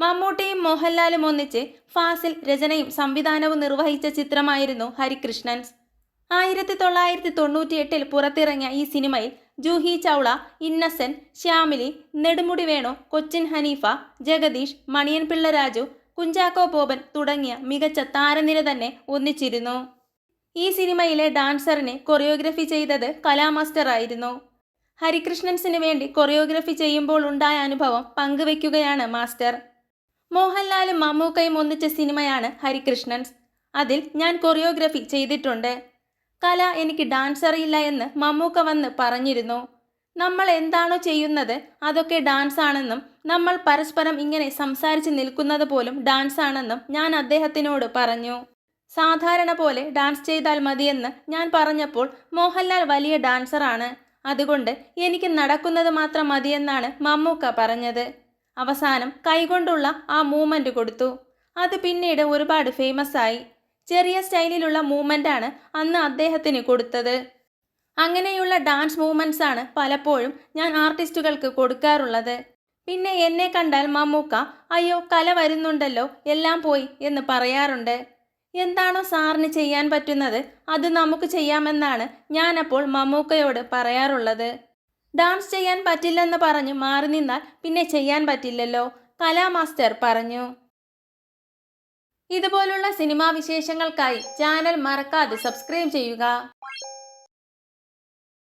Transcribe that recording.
മമ്മൂട്ടിയും മോഹൻലാലും ഒന്നിച്ച് ഫാസിൽ രചനയും സംവിധാനവും നിർവഹിച്ച ചിത്രമായിരുന്നു ഹരികൃഷ്ണൻസ് ആയിരത്തി തൊള്ളായിരത്തി തൊണ്ണൂറ്റിയെട്ടിൽ പുറത്തിറങ്ങിയ ഈ സിനിമയിൽ ജൂഹി ചൗള ഇന്നസെന്റ് ശ്യാമിലി നെടുമുടി വേണു കൊച്ചിൻ ഹനീഫ ജഗദീഷ് മണിയൻ പിള്ള രാജു കുഞ്ചാക്കോ ബോബൻ തുടങ്ങിയ മികച്ച താരനിര തന്നെ ഒന്നിച്ചിരുന്നു. ഈ സിനിമയിലെ ഡാൻസറിനെ കൊറിയോഗ്രഫി ചെയ്തത് കലാമാസ്റ്റർ ആയിരുന്നു ഹരികൃഷ്ണൻസിന് വേണ്ടി കൊറിയോഗ്രഫി ചെയ്യുമ്പോൾ ഉണ്ടായ അനുഭവം പങ്കുവെക്കുകയാണ് മാസ്റ്റർ. മോഹൻലാലും മമ്മൂക്കയും ഒന്നിച്ച സിനിമയാണ് ഹരികൃഷ്ണൻസ് അതിൽ ഞാൻ കൊറിയോഗ്രഫി ചെയ്തിട്ടുണ്ട്. കല എനിക്ക് ഡാൻസ് അറിയില്ല എന്ന് മമ്മൂക്ക വന്ന് പറഞ്ഞിരുന്നു. നമ്മൾ എന്താണോ ചെയ്യുന്നത് അതൊക്കെ ഡാൻസ് ആണെന്നും നമ്മൾ പരസ്പരം ഇങ്ങനെ സംസാരിച്ച് നിൽക്കുന്നത് പോലും ഡാൻസ് ആണെന്നും ഞാൻ അദ്ദേഹത്തിനോട് പറഞ്ഞു. സാധാരണ പോലെ ഡാൻസ് ചെയ്താൽ മതിയെന്ന് ഞാൻ പറഞ്ഞപ്പോൾ മോഹൻലാൽ വലിയ ഡാൻസറാണ്. അതുകൊണ്ട് എനിക്ക് നടക്കുന്നത് മാത്രം മതിയെന്നാണ് മമ്മൂക്ക പറഞ്ഞത്. അവസാനം കൈകൊണ്ടുള്ള ആ മൂവ്മെന്റ് കൊടുത്തു. അത് പിന്നീട് ഒരുപാട് ഫേമസ് ആയി. ചെറിയ സ്റ്റൈലിലുള്ള മൂവ്മെന്റ് ആണ് അന്ന് അദ്ദേഹത്തിന് കൊടുത്തത്. അങ്ങനെയുള്ള ഡാൻസ് മൂവ്മെന്റ്സ് ആണ് പലപ്പോഴും ഞാൻ ആർട്ടിസ്റ്റുകൾക്ക് കൊടുക്കാറുള്ളത്. പിന്നെ എന്നെ കണ്ടാൽ മമ്മൂക്ക അയ്യോ കല വരുന്നുണ്ടല്ലോ എല്ലാം പോയി എന്ന് പറയാറുണ്ട്. എന്താണോ സാറിന് ചെയ്യാൻ പറ്റുന്നത് അത് നമുക്ക് ചെയ്യാമെന്നാണ് ഞാനപ്പോൾ മമ്മൂക്കയോട് പറയാറുള്ളത്. ഡാൻസ് ചെയ്യാൻ പറ്റില്ലെന്ന് പറഞ്ഞു മാറി നിന്നാൽ പിന്നെ ചെയ്യാൻ പറ്റില്ലല്ലോ കലാമാസ്റ്റർ പറഞ്ഞു. ഇതുപോലുള്ള സിനിമാ വിശേഷങ്ങൾക്കായി ചാനൽ മറക്കാതെ സബ്സ്ക്രൈബ് ചെയ്യുക.